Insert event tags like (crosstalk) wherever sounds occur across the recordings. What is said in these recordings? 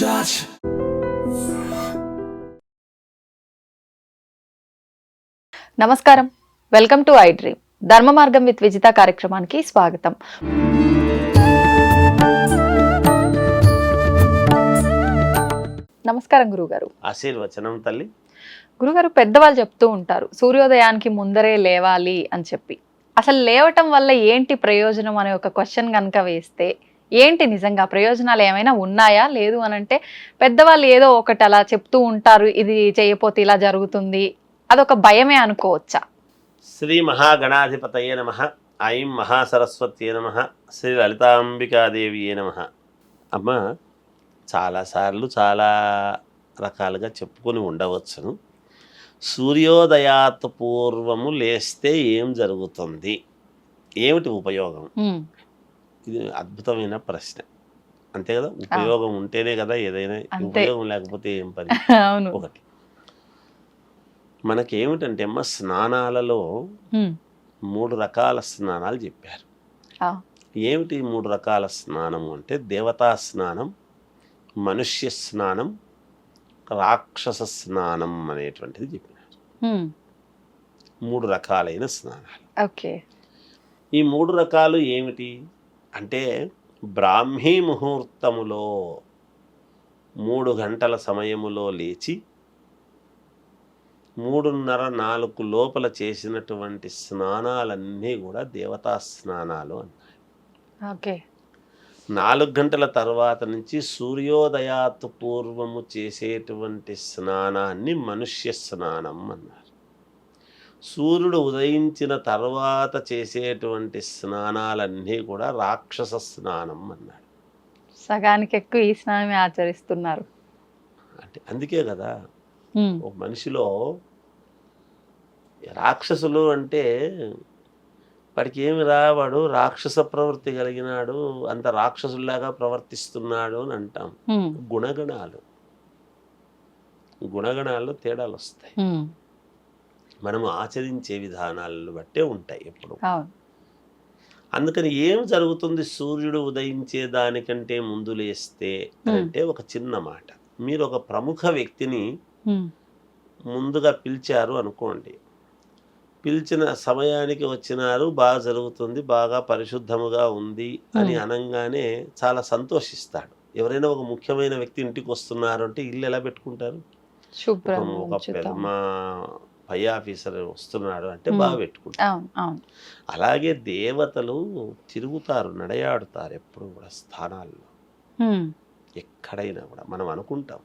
judge. నమస్కారం. Welcome to I dream ధర్మ మార్గం విత్ విజిత కార్యక్రమానికి స్వాగతం. నమస్కారం గురుగారు. ఆశీర్వచనం తల్లి. గురుగారు పెద్దవాళ్ళు చెప్తూ ఉంటారు సూర్యోదయానికి ముందరే లేవాలి అని చెప్పి. అసలు లేవటం వల్ల ఏంటి ప్రయోజనం అనే ఒక క్వశ్చన్ కనుక వేస్తే ఏంటి నిజంగా? ప్రయోజనాలు ఏమైనా ఉన్నాయా? లేదు అని అంటే పెద్దవాళ్ళు ఏదో ఒకటి అలా చెప్తూ ఉంటారు ఇది చేయకపోతే ఇలా జరుగుతుంది. అదొక భయమే అనుకోవచ్చా? శ్రీ మహాగణాధిపతయే నమ. ఐం మహాసరస్వత్యే నమ. శ్రీ లలితాంబికాదేవియే నమ. అమ్మ చాలాసార్లు చాలా రకాలుగా చెప్పుకొని ఉండవచ్చును. సూర్యోదయాత్ పూర్వము లేస్తే ఏం జరుగుతుంది? ఏమిటి ఉపయోగం? ఇది అద్భుతమైన ప్రశ్న. అంతే కదా? ఉపయోగం ఉంటేనే కదా ఏదైనా. ఉపయోగం లేకపోతే ఏం పని? (laughs) ఒకటి. మనకేమిటంటే అమ్మ స్నానాలలో మూడు రకాల స్నానాలు చెప్పారు. ఏమిటి మూడు రకాల స్నానము అంటే? దేవతా స్నానం మనుష్య స్నానం రాక్షస స్నానం అనేటువంటిది చెప్పినారు. మూడు రకాలైన స్నానాలు. ఓకే. ఈ మూడు రకాలు ఏమిటి? అంటే బ్రాహ్మీ ముహూర్తములో మూడు గంటల సమయములో లేచి మూడున్నర నాలుగు లోపల చేసినటువంటి స్నానాలన్నీ కూడా దేవతా స్నానాలు అన్నారు ఓకే. నాలుగు గంటల తర్వాత నుంచి సూర్యోదయాత్ పూర్వము చేసేటువంటి స్నానాన్ని మనుష్య స్నానం అన్నారు. సూర్యుడు ఉదయించిన తర్వాత చేసేటువంటి స్నానాలన్నీ కూడా రాక్షస స్నానం అన్నాడు. సగానికి ఎక్కువ ఈ స్నానమే ఆచరిస్తున్నారు. అంటే అందుకే కదా ఒక మనిషిలో రాక్షసులు అంటే వాడికి ఏమి రా వాడు రాక్షస ప్రవృత్తి కలిగినాడు అంత రాక్షసుల్లాగా ప్రవర్తిస్తున్నాడు అని అంటాం. గుణగణాలు. గుణగణాల్లో తేడాలు వస్తాయి. మనము ఆచరించే విధానాలను బట్టే ఉంటాయి ఎప్పుడు. అందుకని ఏం జరుగుతుంది? సూర్యుడు ఉదయించే దానికంటే ముందు లేస్తే. అంటే ఒక చిన్న మాట. మీరు ఒక ప్రముఖ వ్యక్తిని ముందుగా పిలిచారు అనుకోండి. పిలిచిన సమయానికి వచ్చినారు బాగా జరుగుతుంది బాగా పరిశుద్ధముగా ఉంది అని. అనగానే చాలా సంతోషిస్తాడు. ఎవరైనా ఒక ముఖ్యమైన వ్యక్తి ఇంటికి వస్తున్నారు అంటే ఇల్లు ఎలా పెట్టుకుంటారు? ఒక- పెద్ద పై ఆఫీసర్ వస్తున్నాడు అంటే. బాగా పెట్టుకుంటారు అవును అలాగే దేవతలు తిరుగుతారు నడయాడుతారు ఎప్పుడు కూడా స్థానాల్లో. ఎక్కడైనా కూడా మనం అనుకుంటాం.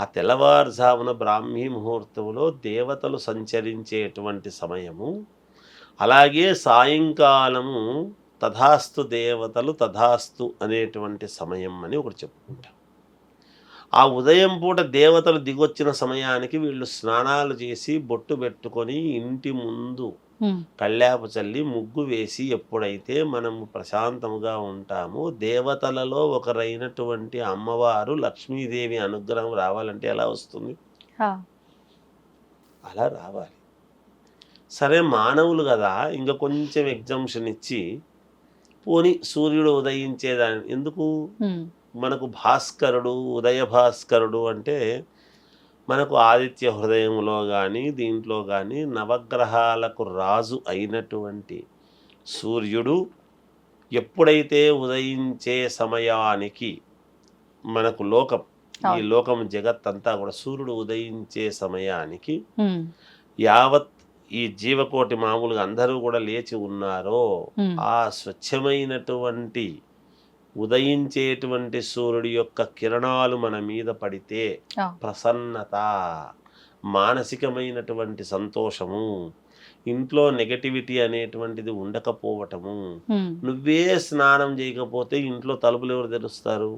ఆ తెల్లవారుజామున బ్రాహ్మీ ముహూర్తంలో దేవతలు సంచరించేటువంటి సమయము అలాగే సాయంకాలము తథాస్తు దేవతలు తథాస్తు అనేటువంటి సమయం అని ఒకటి చెప్పుకుంటాం. ఆ ఉదయం పూట దేవతలు దిగొచ్చిన సమయానికి వీళ్ళు స్నానాలు చేసి బొట్టు పెట్టుకొని ఇంటి ముందు కళ్ళాపు చల్లి ముగ్గు వేసి ఎప్పుడైతే మనము ప్రశాంతముగా ఉంటామో దేవతలలో ఒకరైనటువంటి అమ్మవారు లక్ష్మీదేవి అనుగ్రహం రావాలంటే ఎలా వస్తుంది? అలా రావాలి. సరే మానవులు కదా ఇంకా కొంచెం ఎగ్జంప్షన్ ఇచ్చి పోని సూర్యుడు ఉదయించేదాని ఎందుకు? మనకు భాస్కరుడు ఉదయ భాస్కరుడు అంటే మనకు ఆదిత్య హృదయంలో కానీ దీంట్లో కానీ నవగ్రహాలకు రాజు అయినటువంటి సూర్యుడు ఎప్పుడైతే ఉదయించే సమయానికి మనకు లోకం ఈ. లోకం జగత్ అంతా కూడా సూర్యుడు ఉదయించే సమయానికి యావత్ ఈ జీవకోటి మామూలుగా అందరూ కూడా లేచి ఉన్నారో ఆ స్వచ్ఛమైనటువంటి ఉదయించేటువంటి సూర్యుడి యొక్క కిరణాలు మన మీద పడితే. ప్రసన్నత మానసికమైనటువంటి సంతోషము ఇంట్లో నెగటివిటీ అనేటువంటిది ఉండకపోవటము. నువ్వే స్నానం చేయకపోతే ఇంట్లో తలుపులు ఎవరు తెరుస్తారు?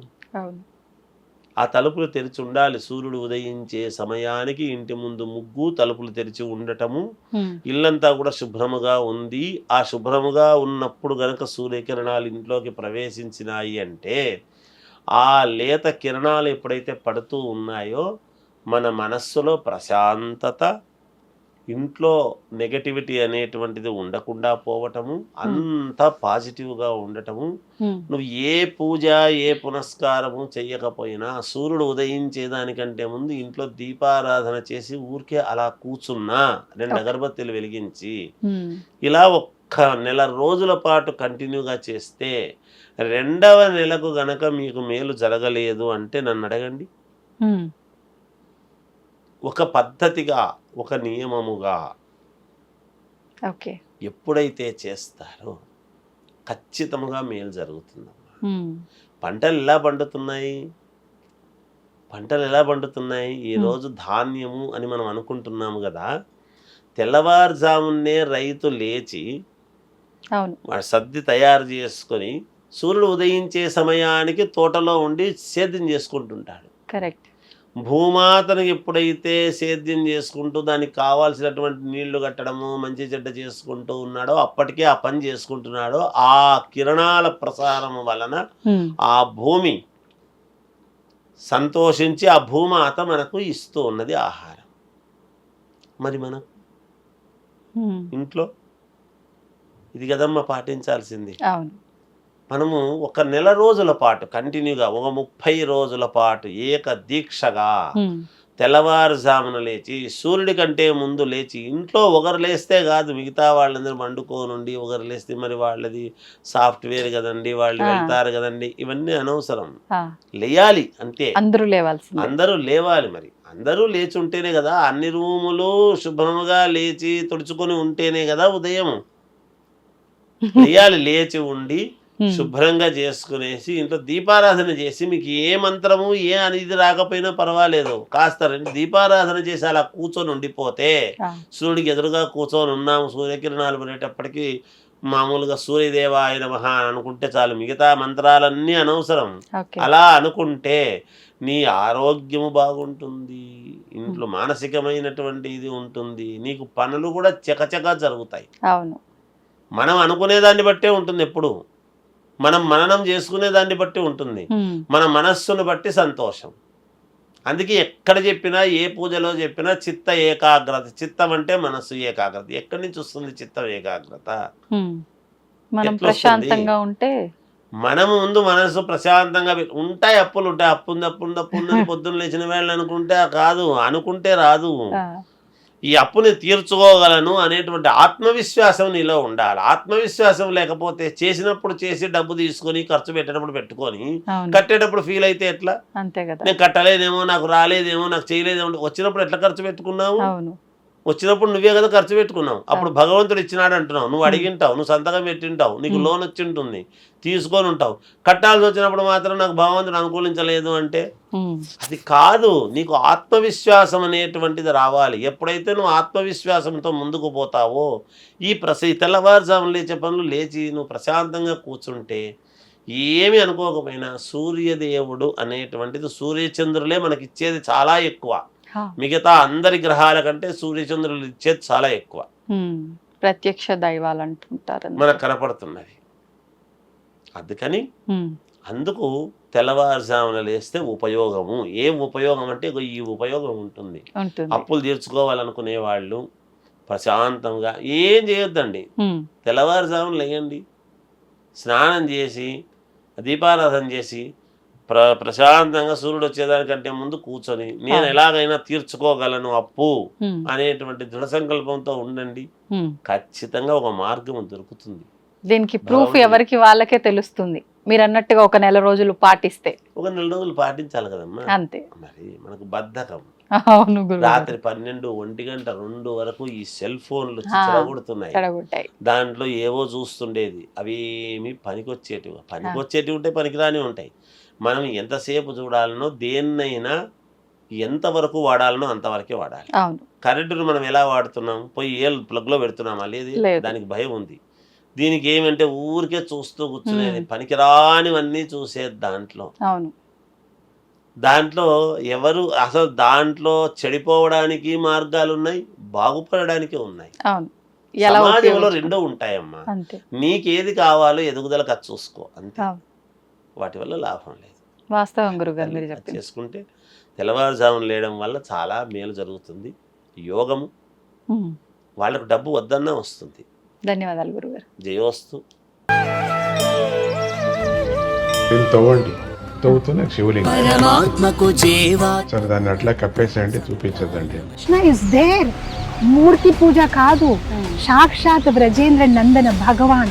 ఆ తలుపులు తెరిచి ఉండాలి. సూర్యుడు ఉదయించే సమయానికి ఇంటి ముందు ముగ్గు తలుపులు తెరిచి ఉండటము. ఇల్లంతా కూడా శుభ్రముగా ఉంది. ఆ శుభ్రముగా ఉన్నప్పుడు గనక సూర్యకిరణాలు ఇంట్లోకి ప్రవేశించినాయి అంటే ఆ లేత కిరణాలు ఎప్పుడైతే పడుతూ ఉన్నాయో మన మనస్సులో ప్రశాంతత ఇంట్లో నెగటివిటీ అనేటువంటిది ఉండకుండా పోవటము అంతా పాజిటివ్గా ఉండటము ఉమ్, నువ్వు ఏ పూజ ఏ పునస్కారము చెయ్యకపోయినా సూర్యుడు ఉదయించేదానికంటే ముందు ఇంట్లో దీపారాధన చేసి ఊరికే అలా కూర్చున్నా రెండు. అగరబత్తులు వెలిగించి ఉమ్, ఇలా ఒక్క నెల రోజుల పాటు కంటిన్యూగా చేస్తే రెండవ నెలకు గనక మీకు మేలు జరగలేదు అంటే నన్ను అడగండి. ఒక పద్ధతిగా ఒక నియమముగా ఓకే. ఎప్పుడైతే చేస్తారో ఖచ్చితంగా మేలు జరుగుతుందమ్మా. పంటలు ఎలా పండుతున్నాయి? పంటలు ఎలా పండుతున్నాయి? ఈ Hmm. రోజు ధాన్యము అని మనం అనుకుంటున్నాము కదా తెల్లవారుజామునే రైతు లేచి సద్ది తయారు చేసుకొని సూర్యుడు ఉదయించే సమయానికి తోటలో ఉండి సేద్యం చేసుకుంటుంటాడు. కరెక్ట్. భూమాతను ఎప్పుడైతే సేద్యం చేసుకుంటూ దానికి కావాల్సినటువంటి నీళ్ళు కట్టడము మంచి చెడ్డ చేసుకుంటూ ఉన్నాడో అప్పటికే ఆ పని చేసుకుంటున్నాడో ఆ కిరణాల ప్రసారం వలన ఆ భూమి సంతోషించి ఆ భూమాత మనకు ఇస్తూ ఉన్నది ఆహారం. మరి మనం ఇంట్లో ఇది కదమ్మా పాటించాల్సింది. అవును. మనము ఒక నెల రోజుల పాటు కంటిన్యూగా ఒక ముప్పై రోజుల పాటు ఏక దీక్షగా తెల్లవారుజామున లేచి సూర్యుడి కంటే ముందు లేచి ఇంట్లో ఒకరు లేస్తే కాదు మిగతా వాళ్ళందరూ వండుకోనుండి ఒకరు లేస్తే మరి వాళ్ళది సాఫ్ట్వేర్ కదండి వాళ్ళు. వెళ్తారు కదండి ఇవన్నీ అనవసరం. లేయాలి అంతే అందరూ లేవాల్సిందే. అందరూ లేవాలి మరి. అందరూ లేచి ఉంటేనే కదా అన్ని రూములు శుభ్రముగా లేచి తుడుచుకొని ఉంటేనే కదా ఉదయం. (laughs) లేయాలి లేచి ఉండి శుభ్రంగా చేసుకునేసి ఇంట్లో దీపారాధన చేసి మీకు ఏ మంత్రము ఏ అనేది రాకపోయినా పర్వాలేదు. కాస్త రెండు దీపారాధన చేసి అలా కూర్చొని ఉండిపోతే సూర్యుడికి ఎదురుగా కూర్చొని ఉన్నాము. సూర్యకిరణాలు పడేటప్పటికి మామూలుగా సూర్యదేవ ఆయన మహా అనుకుంటే చాలు. మిగతా మంత్రాలన్నీ అనవసరం. అలా అనుకుంటే నీ ఆరోగ్యము బాగుంటుంది. ఇంట్లో మానసికమైనటువంటి ఇది ఉంటుంది. నీకు పనులు కూడా చకచకా జరుగుతాయి. అవును. మనం అనుకునే దాన్ని బట్టే ఉంటుంది ఎప్పుడు. మనం మననం చేసుకునే దాన్ని బట్టి ఉంటుంది. మన మనస్సును బట్టి సంతోషం. అందుకే ఎక్కడ చెప్పినా ఏ పూజలో చెప్పినా చిత్త ఏకాగ్రత. చిత్తం అంటే మనస్సు ఏకాగ్రత. ఎక్కడి నుంచి వస్తుంది చిత్తం ఏకాగ్రత. మనం? ప్రశాంతంగా ఉంటే మనం ముందు మనసు ప్రశాంతంగా ఉంటాయి అప్పులు ఉంటాయి అప్పు ఉంది అప్పు ఉంది అప్పు ఉందని (laughs) పొద్దున్న లేచిన వేళ అనుకుంటే కాదు అనుకుంటే రాదు. ఈ అప్పుని తీర్చుకోగలను అనేటువంటి ఆత్మవిశ్వాసం నీలో ఉండాలి. ఆత్మవిశ్వాసం లేకపోతే చేసినప్పుడు చేసి డబ్బు తీసుకొని ఖర్చు పెట్టేటప్పుడు పెట్టుకొని కట్టేటప్పుడు ఫీల్ అయితే ఎట్లా? అంతే కదా. నేను కట్టలేదేమో నాకు రాలేదేమో నాకు చేయలేదేమో వచ్చినప్పుడు ఎట్లా ఖర్చు పెట్టుకున్నావు? వచ్చినప్పుడు నువ్వే కదా ఖర్చు పెట్టుకున్నావు. అప్పుడు భగవంతుడు ఇచ్చినాడు అంటున్నావు. నువ్వు అడిగింటావు నువ్వు సంతకం పెట్టింటావు నీకు. లోన్ వచ్చి ఉంటుంది తీసుకొని ఉంటావు. కట్టాల్సి వచ్చినప్పుడు మాత్రం నాకు భగవంతుడు అనుకూలించలేదు అంటే అది కాదు. నీకు ఆత్మవిశ్వాసం అనేటువంటిది రావాలి. ఎప్పుడైతే నువ్వు ఆత్మవిశ్వాసంతో ముందుకు పోతావో ఈ ప్రస ఈ తెల్లవారుజామున లేచే పనులు లేచి నువ్వు ప్రశాంతంగా కూర్చుంటే ఏమి అనుకోకపోయినా సూర్యదేవుడు అనేటువంటిది సూర్యచంద్రులే మనకి ఇచ్చేది చాలా ఎక్కువ. మిగతా అందరి గ్రహాల కంటే సూర్యచంద్రులు ఇచ్చేది చాలా ఎక్కువ. ప్రత్యక్ష దైవాలు అంటుంటారు మనకు కనపడుతున్నది. అందుకని అందుకు తెల్లవారుజామున లేస్తే ఉపయోగము. ఏం ఉపయోగం అంటే ఈ ఉపయోగం ఉంటుంది. అప్పులు తీర్చుకోవాలనుకునే వాళ్ళు ప్రశాంతంగా ఏం చేయొద్దండి. తెల్లవారుజామున లేయండి. స్నానం చేసి దీపారాధన చేసి ప్ర ప్రశాంతంగా సూర్యుడు వచ్చేదానికంటే ముందు కూర్చొని నేను. ఎలాగైనా తీర్చుకోగలను అప్పు అనేటువంటి దృఢ సంకల్పంతో ఉండండి. ఖచ్చితంగా ఒక మార్గం దొరుకుతుంది. దీనికి ప్రూఫ్. ఎవరికి వాళ్ళకే తెలుస్తుంది. మీరు అన్నట్టుగా ఒక నెల రోజులు పాటిస్తే. ఒక నెల రోజులు పాటించాలి కదమ్మా. అంతే. మరి మనకు బద్ధకం. రాత్రి పన్నెండు ఒంటి గంట రెండు వరకు ఈ సెల్ ఫోన్లు. చెడగొడుతున్నాయి. దాంట్లో ఏవో చూస్తుండేది. అవి ఏమి పనికొచ్చేటివి పనికొచ్చేటివి ఉంటాయి పనికిరాని ఉంటాయి. మనం ఎంతసేపు చూడాలనో దేన్నైనా ఎంతవరకు వాడాలనో అంతవరకే వాడాలి. కరెంటును మనం ఎలా వాడుతున్నాం? పోయి ఏ ప్లగ్లో పెడుతున్నామా? లేదు. దానికి భయం ఉంది. దీనికి ఏమంటే ఊరికే చూస్తూ కూర్చునేది. పనికిరానివన్నీ చూసేది దాంట్లో. దాంట్లో ఎవరు అసలు దాంట్లో చెడిపోవడానికి మార్గాలు ఉన్నాయి. బాగుపడడానికి ఉన్నాయి సమాజంలో రెండో ఉంటాయమ్మా. నీకేది కావాలో ఎదుగుదలకు అది చూసుకో అంతే. వాటి వల్ల లాభం లేదు. వాస్తవం గురుగారు మీరు చెప్పింది. చేసుకుంటే తెల్లవారుజామున లేయడం వల్ల చాలా మేలు జరుగుతుంది. యోగము. వాళ్ళకు డబ్బు వద్దన్నా వస్తుంది. ధన్యవాదాలు గురుగారు. జయోస్తు దీన్ని తవ్వండి. తవ్వుతూనే శివలింగం. పరమాత్మకు జీవా. సరే దాన్ని అట్లా కప్పేసేయండి చూపించదండి కృష్ణ ఇస్ దేర్ మూర్తి పూజ కాదు. సాక్షాత్ బ్రజేంద్ర నందన భగవాన్.